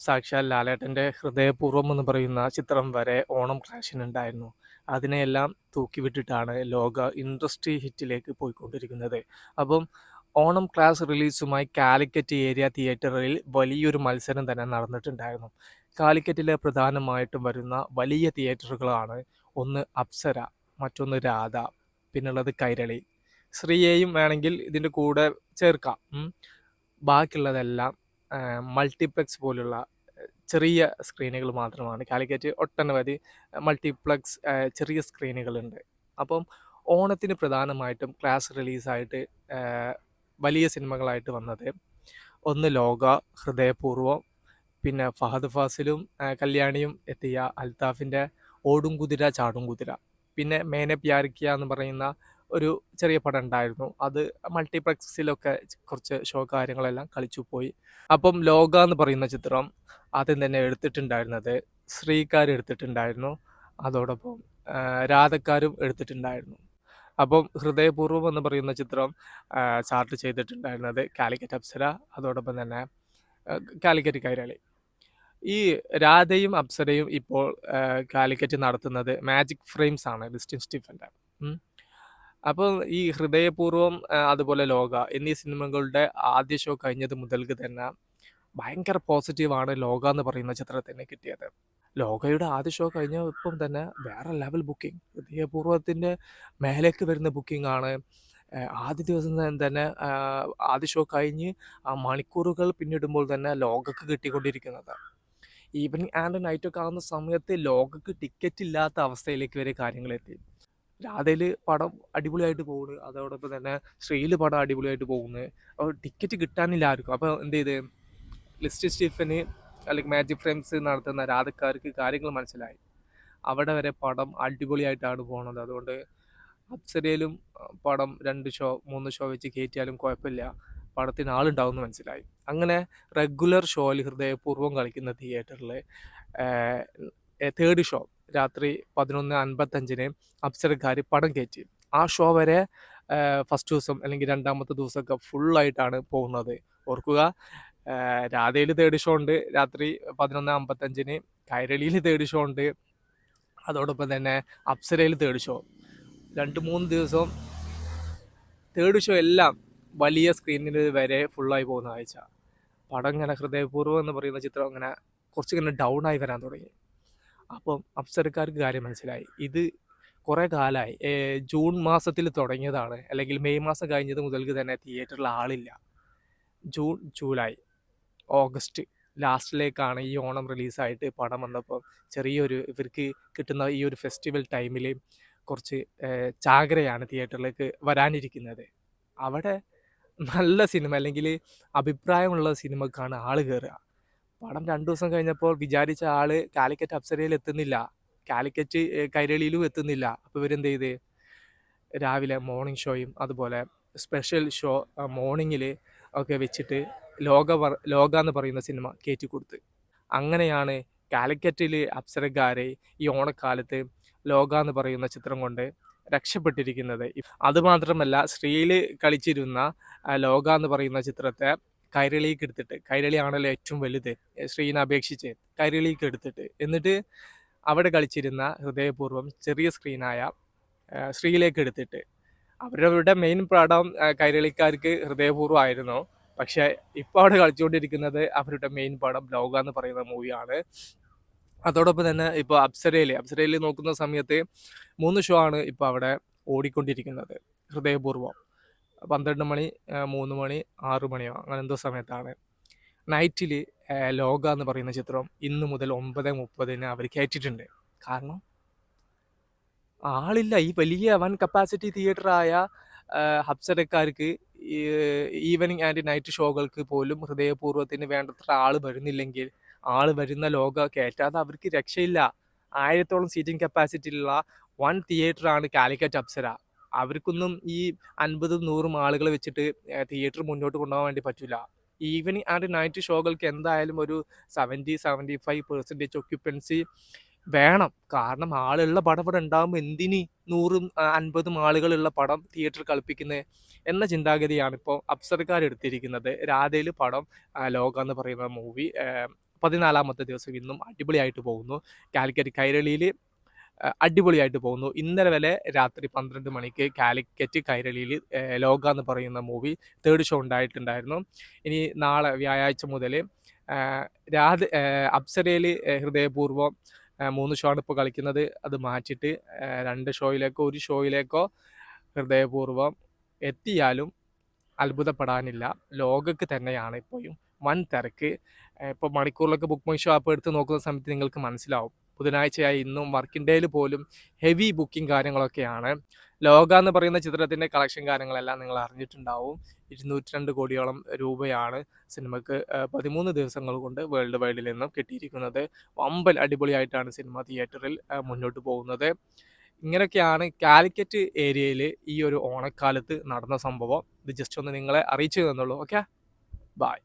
സാക്ഷാൽ ലാലേട്ടന്റെ ഹൃദയപൂർവം എന്ന് പറയുന്ന ചിത്രം വരെ ഓണം ക്ലാഷിനുണ്ടായിരുന്നു അതിനെയെല്ലാം തൂക്കിവിട്ടിട്ടാണ് ലോക ഇൻഡസ്ട്രി ഹിറ്റിലേക്ക് പോയിക്കൊണ്ടിരിക്കുന്നത്. അപ്പം ഓണം ക്ലാസ് റിലീസുമായി കാലിക്കറ്റ് ഏരിയ തിയേറ്ററിൽ വലിയൊരു മത്സരം തന്നെ നടന്നിട്ടുണ്ടായിരുന്നു. കാലിക്കറ്റിലെ പ്രധാനമായിട്ടും വരുന്ന വലിയ തിയേറ്ററുകളാണ് ഒന്ന് അപ്സര മറ്റൊന്ന് രാധ പിന്നുള്ളത് കൈരളി. ശ്രീയെയും വേണമെങ്കിൽ ഇതിന്റെ കൂടെ ചേർക്കാം. ബാക്കിയുള്ളതെല്ലാം മൾട്ടിപ്ലെക്സ് പോലുള്ള ചെറിയ സ്ക്രീനുകൾ മാത്രമാണ്. കാലിക്കറ്റ് ഒട്ടനവധി മൾട്ടിപ്ലക്സ് ചെറിയ സ്ക്രീനുകളുണ്ട് അപ്പം ഓണത്തിന് പ്രധാനമായിട്ടും ക്ലാസ് റിലീസായിട്ട് വലിയ സിനിമകളായിട്ട് വന്നത് ഒന്ന് ലോക ഹൃദയപൂർവം പിന്നെ ഫഹദ് ഫാസിലും കല്യാണിയും എത്തിയ അൽത്താഫിന്റെ ഓടും കുതിര ചാടും കുതിര പിന്നെ മേനെ പ്യാരിക്കുക എന്ന് പറയുന്ന ഒരു ചെറിയ പടം ഉണ്ടായിരുന്നു. അത് മൾട്ടിപ്ലക്സിലൊക്കെ കുറച്ച് ഷോ കാര്യങ്ങളെല്ലാം കളിച്ചു പോയി. അപ്പം ലോക എന്ന് പറയുന്ന ചിത്രം ആദ്യം തന്നെ എടുത്തിട്ടുണ്ടായിരുന്നത് ശ്രീകാർ എടുത്തിട്ടുണ്ടായിരുന്നു. അതോടൊപ്പം രാധക്കാരും എടുത്തിട്ടുണ്ടായിരുന്നു. അപ്പം ഹൃദയപൂർവം എന്ന് പറയുന്ന ചിത്രം ചാർട്ട് ചെയ്തിട്ടുണ്ടായിരുന്നത് കാലിക്കറ്റ് അപ്സര അതോടൊപ്പം തന്നെ കാലിക്കറ്റ് കൈരളി. ഈ രാധയും അപ്സരയും ഇപ്പോൾ കാലിക്കറ്റ് നടത്തുന്നത് മാജിക് ഫ്രെയിംസ് ആണ് ഡിസ്റ്റിൻ സ്റ്റീഫന്റെ. അപ്പോൾ ഈ ഹൃദയപൂർവം അതുപോലെ ലോക എന്നീ സിനിമകളുടെ ആദ്യ ഷോ കഴിഞ്ഞത് മുതൽക്ക് തന്നെ ഭയങ്കര പോസിറ്റീവാണ് ലോക എന്ന് പറയുന്ന ചിത്രത്തിന് കിട്ടിയത്. ലോകയുടെ ആദ്യ ഷോ കഴിഞ്ഞപ്പം തന്നെ വേറെ ലെവൽ ബുക്കിംഗ്. ഹൃദയപൂർവത്തിന്റെ മേലേക്ക് വരുന്ന ബുക്കിംഗ് ആണ് ആദ്യ ദിവസം തന്നെ ആദ്യ ഷോ കഴിഞ്ഞ് ആ മണിക്കൂറുകൾ പിന്നിടുമ്പോൾ തന്നെ ലോകക്ക് കിട്ടിക്കൊണ്ടിരിക്കുന്നത്. ഈവനിങ് ആൻഡ് നൈറ്റ് ഒക്കെ ആകുന്ന സമയത്ത് ലോകക്ക് ടിക്കറ്റ് ഇല്ലാത്ത അവസ്ഥയിലേക്ക് വരെ കാര്യങ്ങളെത്തി രാധയിൽ പടം അടിപൊളിയായിട്ട് പോകുന്നു അതോടൊപ്പം തന്നെ ശ്രീയിൽ പടം അടിപൊളിയായിട്ട് പോകുന്നു അപ്പോൾ ടിക്കറ്റ് കിട്ടാനില്ല ആർക്കും. അപ്പോൾ എന്ത് ചെയ്ത്? ലിസ്റ്റ് സ്റ്റീഫന് അല്ലെങ്കിൽ മാജിക് ഫ്രെയിംസ് നടത്തുന്ന രാധക്കാർക്ക് കാര്യങ്ങൾ മനസ്സിലായി. അവിടെ വരെ പടം അടിപൊളിയായിട്ടാണ് പോകുന്നത് അതുകൊണ്ട് അപ്സരയിലും പടം രണ്ട് ഷോ മൂന്ന് ഷോ വെച്ച് കയറ്റിയാലും കുഴപ്പമില്ല പടത്തിന് ആളുണ്ടാവുമെന്ന് മനസ്സിലായി. അങ്ങനെ റെഗുലർ ഷോയിൽ ഹൃദയപൂർവം കളിക്കുന്ന തിയേറ്ററിൽ തേർഡ് ഷോ രാത്രി പതിനൊന്ന് അൻപത്തഞ്ചിന് അപ്സരക്കാർ പടം കയറ്റി. ആ ഷോ വരെ ഫസ്റ്റ് ദിവസം അല്ലെങ്കിൽ രണ്ടാമത്തെ ദിവസമൊക്കെ ഫുള്ളായിട്ടാണ് പോകുന്നത്. ഓർക്കുക രാധയിൽ തേർഡ് ഷോ ഉണ്ട് രാത്രി പതിനൊന്ന് അമ്പത്തഞ്ചിന് കൈരളിയിൽ തേർഡ് ഷോ ഉണ്ട്. അതോടൊപ്പം തന്നെ അപ്സരയിൽ തേർഡ് ഷോ രണ്ട് മൂന്ന് ദിവസം തേർഡ് ഷോ എല്ലാം വലിയ സ്ക്രീനിൽ വരെ ഫുള്ളായി പോകുന്ന ആഴ്ച പടം ഇങ്ങനെ ഹൃദയപൂർവം എന്ന് പറയുന്ന ചിത്രം അങ്ങനെ കുറച്ച് ഇങ്ങനെ ഡൗൺ ആയി വരാൻ തുടങ്ങി. അപ്പം അപ്സരക്കാർക്ക് കാര്യം മനസ്സിലായി. ഇത് കുറേ കാലമായി ജൂൺ മാസത്തിൽ തുടങ്ങിയതാണ്. അല്ലെങ്കിൽ മെയ് മാസം കഴിഞ്ഞത് മുതൽക്ക് തന്നെ തിയേറ്ററിൽ ആളില്ല. ജൂൺ ജൂലൈ ഓഗസ്റ്റ് ലാസ്റ്റിലേക്കാണ് ഈ ഓണം റിലീസായിട്ട് പടം വന്നപ്പോൾ ചെറിയൊരു ഇവർക്ക് കിട്ടുന്ന ഈ ഒരു ഫെസ്റ്റിവൽ ടൈമിൽ കുറച്ച് ചാകരയാണ് തിയേറ്ററിലേക്ക് വരാനിരിക്കുന്നത്. അവിടെ നല്ല സിനിമ അല്ലെങ്കിൽ അഭിപ്രായമുള്ള സിനിമക്കാണ് ആൾ കയറുക പടം രണ്ടു ദിവസം കഴിഞ്ഞപ്പോൾ വിചാരിച്ച ആൾ കാലിക്കറ്റ് അപ്സരയിൽ എത്തുന്നില്ല. കാലിക്കറ്റ് കൈരളിയിലും എത്തുന്നില്ല. അപ്പോൾ ഇവരെന്ത് ചെയ്ത് രാവിലെ മോർണിംഗ് ഷോയും അതുപോലെ സ്പെഷ്യൽ ഷോ മോർണിംഗിൽ ഒക്കെ വെച്ചിട്ട് ലോക ലോക എന്ന് പറയുന്ന സിനിമ കയറ്റി കൊടുത്ത്. അങ്ങനെയാണ് കാലിക്കറ്റിൽ അപ്സരക്കാരെ ഈ ഓണക്കാലത്ത് ലോക എന്ന് പറയുന്ന ചിത്രം കൊണ്ട് രക്ഷപ്പെട്ടിരിക്കുന്നത്. അതുമാത്രമല്ല സ്ത്രീയിൽ കളിച്ചിരുന്ന ലോക എന്ന് പറയുന്ന ചിത്രത്തെ കൈരളിക്ക് എടുത്തിട്ട് കൈരളി കൈരളിയാണല്ലോ ഏറ്റവും വലുത് ശ്രീന അപേക്ഷിച്ച് കൈരളിക്ക് എടുത്തിട്ട്. എന്നിട്ട് അവിടെ കളിച്ചിരുന്ന ഹൃദയപൂർവം ചെറിയ സ്ക്രീനായ ശ്രീയിലേക്ക് എടുത്തിട്ട്. അവരവരുടെ മെയിൻ പാഠം കൈരളിക്കാർക്ക് ഹൃദയപൂർവമായിരുന്നു പക്ഷെ ഇപ്പോൾ അവിടെ കളിച്ചുകൊണ്ടിരിക്കുന്നത് അവരുടെ മെയിൻ പാഠം ലോക എന്ന് പറയുന്ന മൂവിയാണ് അതോടൊപ്പം തന്നെ ഇപ്പോൾ അപ്സരയിൽ അപ്സരയിൽ നോക്കുന്ന സമയത്ത് മൂന്ന് ഷോ ആണ് ഇപ്പോൾ അവിടെ ഓടിക്കൊണ്ടിരിക്കുന്നത് ഹൃദയപൂർവം. പന്ത്രണ്ട് മണി മൂന്ന് മണി ആറ് മണിയോ അങ്ങനെ എന്തോ സമയത്താണ്. നൈറ്റിൽ ലോക എന്ന് പറയുന്ന ചിത്രം ഇന്ന് മുതൽ ഒമ്പത് മുപ്പതിന് അവർ കയറ്റിയിട്ടുണ്ട്. കാരണം ആളില്ല. ഈ വലിയ വൻ കപ്പാസിറ്റി തിയേറ്ററായ ഹബ്സരക്കാർക്ക് ഈവനിങ് ആൻഡ് നൈറ്റ് ഷോകൾക്ക് പോലും ഹൃദയപൂർവത്തിന് വേണ്ടത്ര ആൾ വരുന്നില്ലെങ്കിൽ ആൾ വരുന്ന ലോക കയറ്റാതെ അവർക്ക് രക്ഷയില്ല. ആയിരത്തോളം സീറ്റിംഗ് കപ്പാസിറ്റിയുള്ള വൺ തിയേറ്ററാണ് കാലിക്കറ്റ് അപ്സര അവർക്കൊന്നും ഈ അൻപതും നൂറും ആളുകളെ വെച്ചിട്ട് തിയേറ്റർ മുന്നോട്ട് കൊണ്ടുപോകാൻ വേണ്ടി പറ്റില്ല ഈവനിങ് ആൻഡ് നൈറ്റ് ഷോകൾക്ക് എന്തായാലും ഒരു seventy seventy five percentage occupancy വേണം. കാരണം ആളുള്ള പടം ഇവിടെ ഉണ്ടാകുമ്പോൾ എന്തിന് നൂറും അൻപതും ആളുകളുള്ള പടം തിയേറ്റർ കളിപ്പിക്കുന്നത് എന്ന ചിന്താഗതിയാണ് ഇപ്പോൾ അപ്സർക്കാർ എടുത്തിരിക്കുന്നത്. രാധയിൽ പടം ലോക എന്ന് പറയുന്ന മൂവി പതിനാലാമത്തെ ദിവസം ഇന്നും അടിപൊളിയായിട്ട് പോകുന്നു. കാലിക്കറ്റ് കൈരളിയിൽ അടിപൊളിയായിട്ട് പോകുന്നു. ഇന്നലെ വരെ രാത്രി പന്ത്രണ്ട് മണിക്ക് കാലിക്കറ്റ് കൈരളിയിൽ ലോക എന്ന് പറയുന്ന മൂവി തേർഡ് ഷോ ഉണ്ടായിട്ടുണ്ടായിരുന്നു. ഇനി നാളെ വ്യാഴാഴ്ച മുതൽ രാധ അപ്സരയിൽ ഹൃദയപൂർവം മൂന്ന് ഷോ ആണ് ഇപ്പോൾ കളിക്കുന്നത്. അത് മാറ്റിയിട്ട് രണ്ട് ഷോയിലേക്കോ ഒരു ഷോയിലേക്കോ ഹൃദയപൂർവം എത്തിയാലും അത്ഭുതപ്പെടാനില്ല. ലോകക്ക് തന്നെയാണ് ഇപ്പോഴും വൻ തിരക്ക് ഇപ്പോൾ മണിക്കൂറിലൊക്കെ ബുക്ക് മൈ ഷോ ആപ്പ് എടുത്ത് നോക്കുന്ന സമയത്ത് നിങ്ങൾക്ക് മനസ്സിലാവും. ബുധനാഴ്ചയായി ഇന്നും വർക്കിംഗ് ഡേയിൽ പോലും ഹെവി ബുക്കിംഗ് കാര്യങ്ങളൊക്കെയാണ്. ലോക എന്ന് പറയുന്ന ചിത്രത്തിന്റെ കളക്ഷൻ കാര്യങ്ങളെല്ലാം നിങ്ങൾ അറിഞ്ഞിട്ടുണ്ടാവും. ഇരുന്നൂറ്റി രണ്ട് കോടിയോളം രൂപയാണ് സിനിമക്ക് പതിമൂന്ന് ദിവസങ്ങൾ കൊണ്ട് വേൾഡ് വൈഡിൽ നിന്നും കിട്ടിയിരിക്കുന്നത്. വമ്പൽ അടിപൊളിയായിട്ടാണ് സിനിമ തിയേറ്ററിൽ മുന്നോട്ട് പോകുന്നത്. ഇങ്ങനെയൊക്കെയാണ് കാലിക്കറ്റ് ഏരിയയിൽ ഈ ഒരു ഓണക്കാലത്ത് നടന്ന സംഭവം. ഇത് ജസ്റ്റ് ഒന്ന് നിങ്ങളെ അറിയിച്ചു തന്നുള്ളൂ. Okay bye